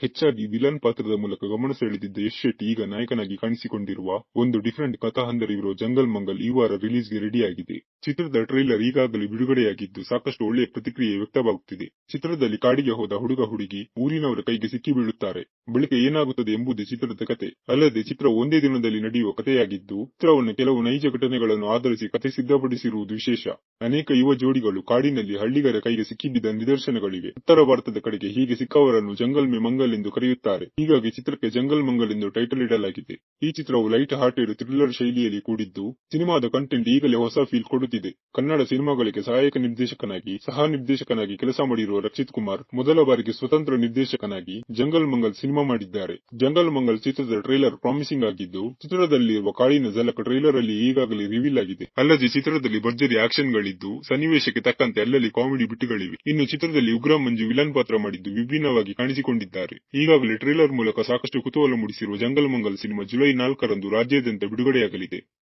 ಹೆಚ್ಚಾಗಿ ವಿಲನ್ ಪಾತ್ರದ ಮೂಲಕ ಗಮನ ಸೆಳೆದಿದ್ದ ಯಶ್ ಶೆಟ್ಟಿ ಈಗ ನಾಯಕನಾಗಿ ಕಾಣಿಸಿಕೊಂಡಿರುವ ಒಂದು ಡಿಫರೆಂಟ್ ಕಥಾ ಹಂದರವಿರೋ ಜಂಗಲ್ ಮಂಗಲ್ ಈ ವಾರ ರಿಲೀಸ್ಗೆ ರೆಡಿಯಾಗಿದೆ. ಚಿತ್ರದ ಟ್ರೈಲರ್ ಈಗಾಗಲೇ ಬಿಡುಗಡೆಯಾಗಿದ್ದು ಸಾಕಷ್ಟು ಒಳ್ಳೆಯ ಪ್ರತಿಕ್ರಿಯೆ ವ್ಯಕ್ತವಾಗುತ್ತಿದೆ. ಚಿತ್ರದಲ್ಲಿ ಕಾಡಿಗೆ ಹೋದ ಹುಡುಗ ಹುಡುಗಿ ಊರಿನವರ ಕೈಗೆ ಸಿಕ್ಕಿ ಬೀಳುತ್ತಾರೆ. ಬಳಿಕ ಏನಾಗುತ್ತದೆ ಎಂಬುದೇ ಚಿತ್ರದ ಕತೆ. ಅಲ್ಲದೆ ಚಿತ್ರ ಒಂದೇ ದಿನದಲ್ಲಿ ನಡೆಯುವ ಕಥೆಯಾಗಿದ್ದು, ಚಿತ್ರವನ್ನು ಕೆಲವು ನೈಜ ಘಟನೆಗಳನ್ನು ಆಧರಿಸಿ ಕಥೆ ಸಿದ್ಧಪಡಿಸಿರುವುದು ವಿಶೇಷ. ಅನೇಕ ಯುವ ಜೋಡಿಗಳು ಕಾಡಿನಲ್ಲಿ ಹಳ್ಳಿಗರ ಕೈಗೆ ಸಿಕ್ಕಿಬಿದ್ದ ನಿದರ್ಶನಗಳಿವೆ. ಉತ್ತರ ಭಾರತದ ಕಡೆಗೆ ಹೀಗೆ ಸಿಕ್ಕವರನ್ನು ಜಂಗಲ್ ಮೆ ಮಂಗಲ್ ಎಂದು ಕರೆಯುತ್ತಾರೆ. ಹೀಗಾಗಿ ಚಿತ್ರಕ್ಕೆ ಜಂಗಲ್ ಮಂಗಲ್ ಎಂದು ಟೈಟಲ್ ಇಡಲಾಗಿದೆ. ಈ ಚಿತ್ರವು ಲೈಟ್ ಹಾರ್ಟೆಡ್ ಥ್ರಿಲ್ಲರ್ ಶೈಲಿಯಲ್ಲಿ ಕೂಡಿದ್ದು, ಸಿನಿಮಾದ ಕಂಟೆಂಟ್ ಈಗಲೇ ಹೊಸ ಫೀಲ್ ಕೊಡುತ್ತಿದೆ. ಕನ್ನಡ ಸಿನಿಮಾಗಳಿಗೆ ಸಹಾಯಕ ನಿರ್ದೇಶಕನಾಗಿ, ಸಹ ನಿರ್ದೇಶಕನಾಗಿ ಕೆಲಸ ಮಾಡಿರುವ ರಕ್ಷಿತ್ ಕುಮಾರ್, ಮೊದಲ ಬಾರಿಗೆ ಸ್ವತಂತ್ರ ನಿರ್ದೇಶಕನಾಗಿ ಜಂಗಲ್ ಮಂಗಲ್ ಸಿನಿಮಾ ಮಾಡಿದ್ದಾರೆ. ಜಂಗಲ್ ಮಂಗಲ್ ಚಿತ್ರದ ಟ್ರೈಲರ್ ಪ್ರಾಮಿಸಿಂಗ್ ಆಗಿದ್ದು, ಚಿತ್ರದಲ್ಲಿರುವ ಕಾಳಿನ ಝಲಕ್ ಟ್ರೈಲರ್ ಅಲ್ಲಿ ಈಗಾಗಲೇ ರಿವೀಲ್ ಆಗಿದೆ. ಅಲ್ಲದೆ ಚಿತ್ರದಲ್ಲಿ ಭರ್ಜರಿ ಆಕ್ಷನ್ ಗಳಿದ್ದು, ಸನ್ನಿವೇಶಕ್ಕೆ ತಕ್ಕಂತೆ ಅಲ್ಲಲ್ಲಿ ಕಾಮಿಡಿ ಬಿಟ್ಟುಗಳಿವೆ ಇನ್ನು ಚಿತ್ರದಲ್ಲಿ ಉಗ್ರ ಮಂಜು ವಿಲನ್ ಪಾತ್ರ ಮಾಡಿದ್ದು ವಿಭಿನ್ನವಾಗಿ ಕಾಣಿಸಿಕೊಂಡಿದ್ದಾರೆ. ಈಗಾಗಲೇ ಟ್ರೈಲರ್ ಮೂಲಕ ಸಾಕಷ್ಟು ಕುತೂಹಲ ಮೂಡಿಸಿರುವ ಜಂಗಲ್ ಮಂಗಲ್ ಸಿನಿಮಾ ಜುಲೈ ನಾಲ್ಕರಂದು ರಾಜ್ಯಾದ್ಯಂತ ಬಿಡುಗಡೆಯಾಗಲಿದೆ.